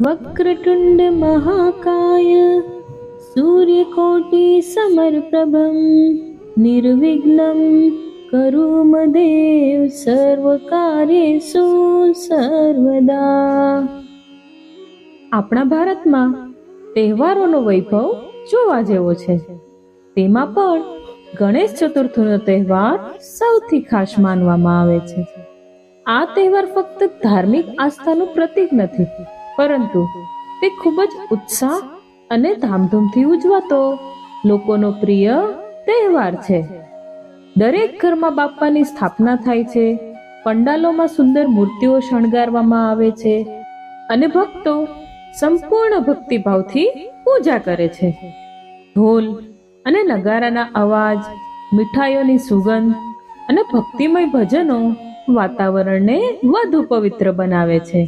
વક્રતુંડ મહાકાય સૂર્યકોટિ સમર્પ્રભમ નિર્વિઘ્નમ કરુમદેવ સર્વકાર્યેષુ સર્વદા આપણા ભારતમાં તહેવારોનો વૈભવ જોવા જેવો છે. તેમાં પણ ગણેશ ચતુર્થીનો તહેવાર સૌથી ખાસ માનવામાં આવે છે. આ તહેવાર ફક્ત ધાર્મિક આસ્થાનું પ્રતીક નથી. પરંતુ તે ખૂબ જ ઉત્સાહ અને ધામધૂમથી ઉજવાતો લોકોનો પ્રિય તહેવાર છે. દરેક ઘરમાં બાપ્પાની સ્થાપના થાય છે, પંડાલોમાં સુંદર મૂર્તિઓ શણગારવામાં આવે છે અને ભક્તો સંપૂર્ણ ભક્તિભાવથી પૂજા કરે છે. ઢોલ અને નગારાના અવાજ, મીઠાઈઓની સુગંધ અને ભક્તિમય ભજનો વાતાવરણને વધુ પવિત્ર બનાવે છે.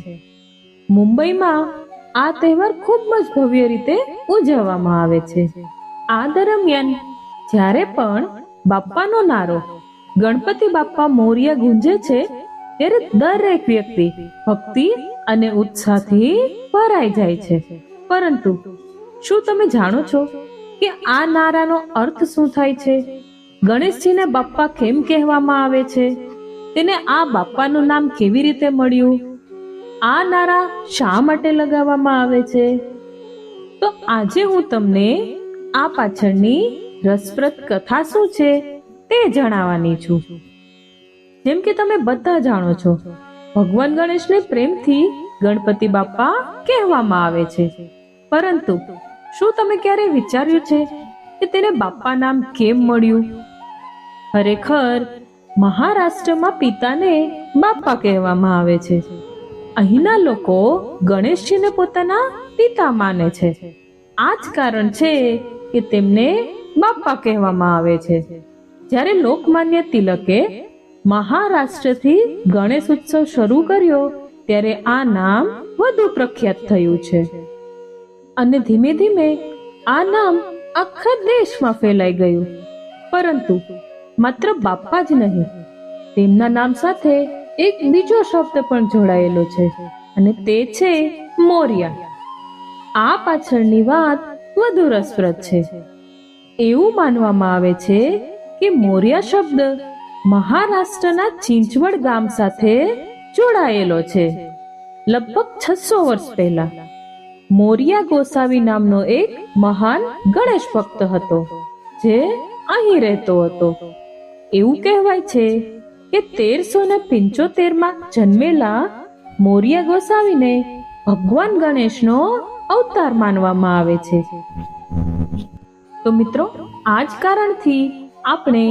મુંબઈમાં આ તહેવાર ખૂબ જ ભવ્ય રીતે ઉજવવામાં આવે છે. આ દરમિયાન જ્યારે પણ બાપ્પાનો નારો ગણપતિ બાપ્પા મૌર્ય ગુંજે છે, ત્યારે દરેક વ્યક્તિ ભક્તિ અને ઉત્સાહથી ભરાઈ જાય છે. પરંતુ શું તમે જાણો છો કે આ નારાનો અર્થ શું થાય છે? ગણેશજીને બાપ્પા કેમ કહેવામાં આવે છે? તેને આ બાપ્પાનું નામ કેવી રીતે મળ્યું? આ નારા શા માટે લગાવવામાં આવે છે? તો આજે હું તમને આ પાછળની રસપ્રદ કથા શું છે તે જણાવવાની છું. જેમ કે તમે બધા જાણો છો, ભગવાન ગણેશને પ્રેમથી ગણપતિ બાપ્પા કહેવામાં આવે છે. પરંતુ શું તમે ક્યારે વિચાર્યું છે કે તેને બાપા નામ કેમ મળ્યું? ખરેખર મહારાષ્ટ્રમાં પિતાને બાપ્પા કહેવામાં આવે છે. અહીંના લોકો ગણેશજીને પોતાના પિતા માને છે. આ જ કારણ છે કે તેમને બાપ્પા કહેવામાં આવે છે. જ્યારે લોકમાન્ય તિલકે મહારાષ્ટ્રથી ગણેશ ઉત્સવ શરૂ કર્યો, ત્યારે આ નામ વધુ પ્રખ્યાત થયું છે. અને ધીમે ધીમે આ નામ આખા દેશમાં ફેલાઈ ગયું. પરંતુ માત્ર બાપા જ નહીં, તેમના નામ સાથે એક બીજો શબ્દ પણ જોડાયેલો છે, અને તે છે મોર્યા. આ પાછળની વાત વધુ રસપ્રદ છે. એવું માનવામાં આવે છે કે મોરિયા શબ્દ મહારાષ્ટ્રના ચિંચવડ ગામ સાથે જોડાયેલો છે. લગભગ છસો વર્ષ પહેલા, મોર્યા ગોસાવી નામનો એક મહાન ગણેશ ભક્ત હતો, જે અહીં રહેતો હતો. એવું કહેવાય છે કે તેરસો ને પિંચોતેરમાં જન્મેલા મોર્ય ગોસાવીને ભગવાન ગણેશનો અવતાર માનવામાં આવે છે. તો મિત્રો, આ જ કારણથી આપણે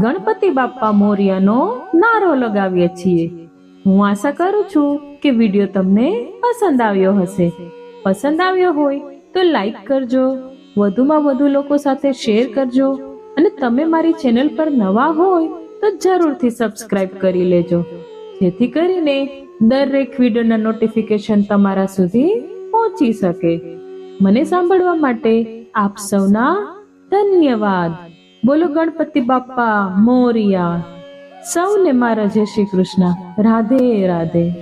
ગણપતિ બાપ્પા મોર્યનો નારો લગાવીએ છીએ. હું આશા કરું છું કે વીડિયો તમને પસંદ આવ્યો હશે. પસંદ આવ્યો હોય તો લાઈક કરજો, વધુમાં વધુ લોકો સાથે શેર કરજો અને તમે મારી ચેનલ પર નવા હોય તો જરૂરથી સબસ્ક્રાઇબ કરી લેજો. જેથી કરીને દરેક વિડીયોના નોટિફિકેશન તમારા સુધી પહોંચી શકે. મને સાંભળવા માટે આપ સૌના ધન્યવાદ. બોલો ગણપતિ બાપ્પા મોરિયા. સૌને મારા જય શ્રી કૃષ્ણ. રાધે રાધે.